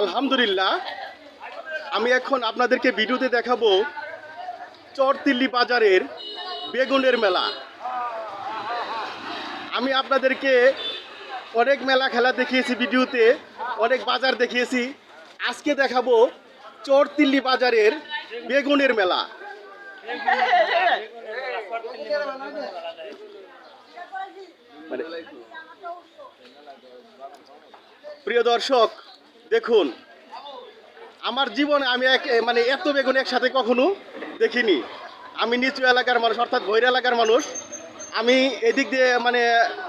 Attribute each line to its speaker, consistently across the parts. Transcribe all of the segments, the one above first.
Speaker 1: আলহামদুলিল্লাহ। আমি এখন আপনাদেরকে ভিডিওতে দেখাবো চরতিল্লি বাজারের বেগুনের মেলা। আমি আপনাদেরকে অনেক মেলা খেলা দেখিয়েছি ভিডিওতে, অনেক বাজার দেখিয়েছি। আজকে দেখাবো চরতিল্লি বাজারের বেগুনের মেলা। মানে প্রিয় দর্শক দেখুন, আমার জীবনে আমি এক মানে এত বেগুন একসাথে কখনো দেখিনি। আমি নিচু এলাকার মানুষ, অর্থাৎ ভৈর এলাকার মানুষ। আমি এদিক দিয়ে মানে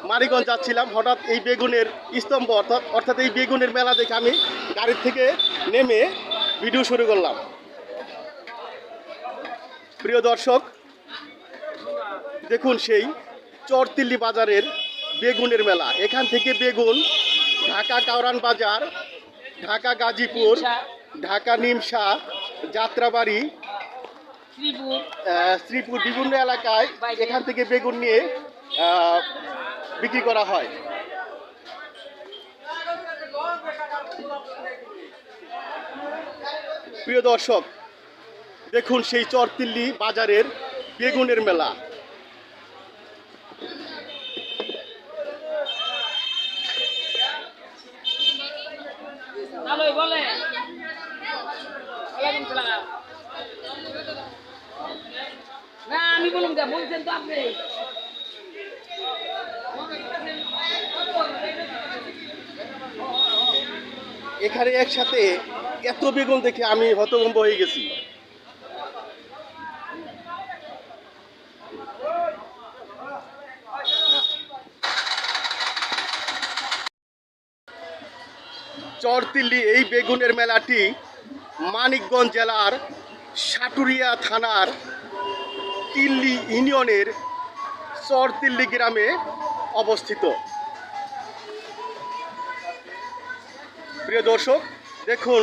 Speaker 1: মারিগঞ্জ যাচ্ছিলাম। হঠাৎ এই বেগুনের স্তম্ভ, অর্থাৎ অর্থাৎ এই বেগুনের মেলা দেখে আমি গাড়ির থেকে নেমে ভিডিও শুরু করলাম। প্রিয় দর্শক, দেখুন সেই চরতিল্লি বাজারের বেগুনের মেলা। এখান থেকে বেগুন ঢাকা কাউরান বাজার ঢাকা গাজীপুর ঢাকা নিমসা যাত্রাবাড়ি
Speaker 2: শ্রীপুর।
Speaker 1: শ্রীপুর বিভিন্ন এলাকায় এখান থেকে বেগুন নিয়ে বিক্রি করা হয়। প্রিয় দর্শক দেখুন সেই চরতিল্লি বাজারের বেগুনের মেলা।
Speaker 2: ভালোই বলে। না, আমি বলুন যা, বলছেন তো আপনি।
Speaker 1: এখানে একসাথে এত বেগুন দেখে আমি হতভম্ব হয়ে গেছি। চরতিল্লি এই বেগুনের মেলাটি মানিকগঞ্জ জেলার সাটুরিয়া থানার তিল্লি ইউনিয়নের চরতিল্লি গ্রামে অবস্থিত। প্রিয় দর্শক, দেখুন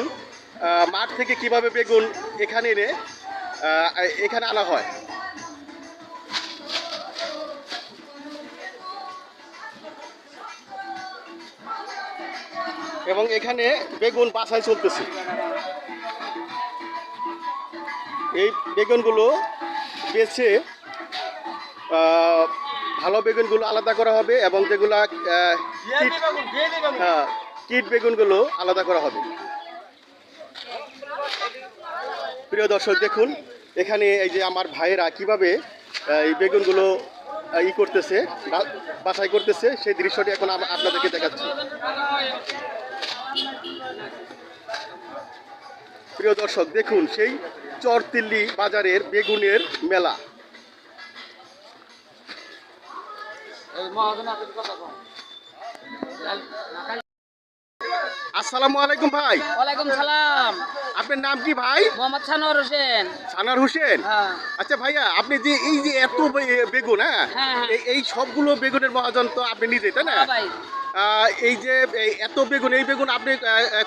Speaker 1: মাঠ থেকে কীভাবে বেগুন এখানে এনে এখানে আনা হয়। এবং এখানে বেগুন বাছাই চলতেছে। এই বেগুনগুলো বেছে ভালো বেগুনগুলো আলাদা করা হবে এবং যেগুলা হ্যাঁ কিট বেগুনগুলো আলাদা করা হবে। প্রিয় দর্শক দেখুন এখানে এই যে আমার ভাইয়েরা কীভাবে এই বেগুনগুলো ই করতেছে বাছাই করতেছে সেই দৃশ্যটি এখন আপনাদেরকে দেখাচ্ছি। প্রিয় দর্শক দেখুন সেই চরতিল্লি বাজারের বেগুনের মেলা। আসসালামু আলাইকুম ভাই।
Speaker 2: ওয়ালাইকুম সালাম।
Speaker 1: আপনার নাম কি ভাই?
Speaker 2: মোহাম্মদ সানোয়ার হোসেন।
Speaker 1: সানার হোসেন?
Speaker 2: হ্যাঁ।
Speaker 1: আচ্ছা ভাইয়া আপনি যে এই যে এত বেগুন হ্যাঁ?
Speaker 2: হ্যাঁ, হ্যাঁ।
Speaker 1: এই- সবগুলো বেগুনের মহাজন তো আপনি নিজে তাই না?
Speaker 2: ভাই।
Speaker 1: এই যে এত বেগুন এই বেগুন আপনি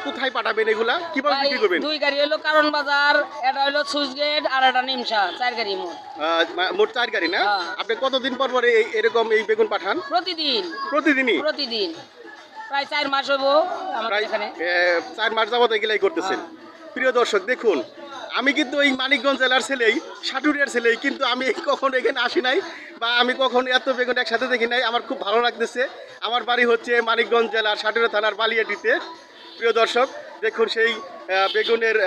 Speaker 1: কোথায় পাঠাবেন এগুলা? কীভাবে বিক্রি করবেন?
Speaker 2: দুই গাড়ি হলো কারণ বাজার এটা হলো সুইচ গেট আর এটা নিমসা চার গাড়ি মোট।
Speaker 1: মোট চার গাড়ি না?
Speaker 2: হ্যাঁ।
Speaker 1: আপনি কতদিন পর পরে এই- এরকম এই বেগুন পাঠান?
Speaker 2: প্রতিদিন।
Speaker 1: প্রতিদিনই?
Speaker 2: প্রতিদিন। প্রায় চার মাস হব
Speaker 1: প্রায়
Speaker 2: এখানে।
Speaker 1: চার মাস যাবত এগুলাই করতেছেন। প্রিয় দর্শক দেখুন আমি কিন্তু এই মানিকগঞ্জ জেলার ছেলেই, সাটুরিয়ার ছেলেই, কিন্তু আমি কখনো এখানে আসি নাই বা আমি কখনো এত বেগুন একসাথে দেখি নাই। আমার খুব ভালো লাগতেছে। আমার বাড়ি হচ্ছে মানিকগঞ্জ জেলার সাটুরিয়া থানার বালিয়াটিতে। প্রিয় দর্শক, দেখুন সেই বেগুনের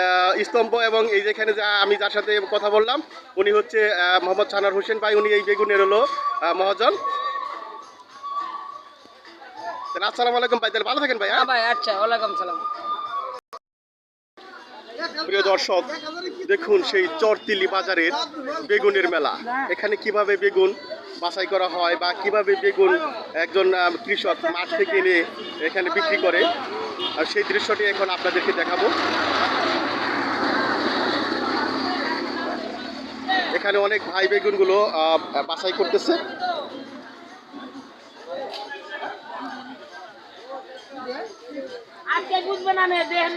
Speaker 1: স্তম্ভ এবং এই যেখানে যা আমি যার সাথে কথা বললাম, উনি হচ্ছে মোহাম্মদ সানার হোসেন ভাই, উনি এই বেগুনের হলো মহাজন। আসসালামু আলাইকুম ভাই, তাহলে ভালো থাকেন ভাই হ্যাঁ?
Speaker 2: হ্যাঁ ভাই আচ্ছা ওয়ালাইকুম সালাম।
Speaker 1: প্রিয় দর্শক, দেখুন সেই চরতিলি বাজারের বেগুনের মেলা। এখানে কীভাবে বেগুন বাছাই করা হয় বা কীভাবে বেগুন একজন কৃষক মাঠ থেকে এনে এখানে বিক্রি করে, আর সেই দৃশ্যটি এখন আপনাদেরকে দেখাবো। এখানে অনেক ভাই বেগুনগুলো বাছাই করতেছে।
Speaker 2: আজকে বুঝবে না দেখেন